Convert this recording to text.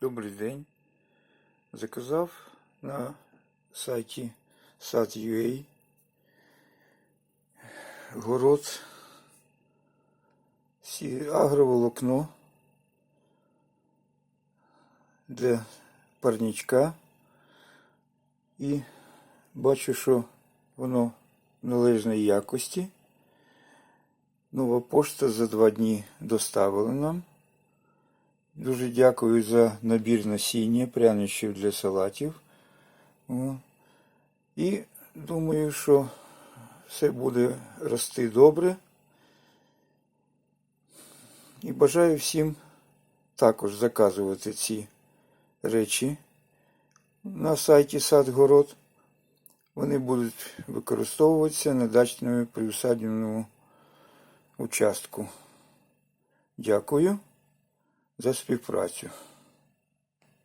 Добрий день. Заказав на сайті sat.ua город агроволокно для парничка. І бачу, що воно належної якості. Нова пошта за два дні доставила нам. Дуже дякую за набір насіння, прянощів для салатів. І думаю, що все буде рости добре. І бажаю всім також заказувати ці речі на сайті Садгород. Вони будуть використовуватися на дачному приусадівному участку. Дякую за співпрацю.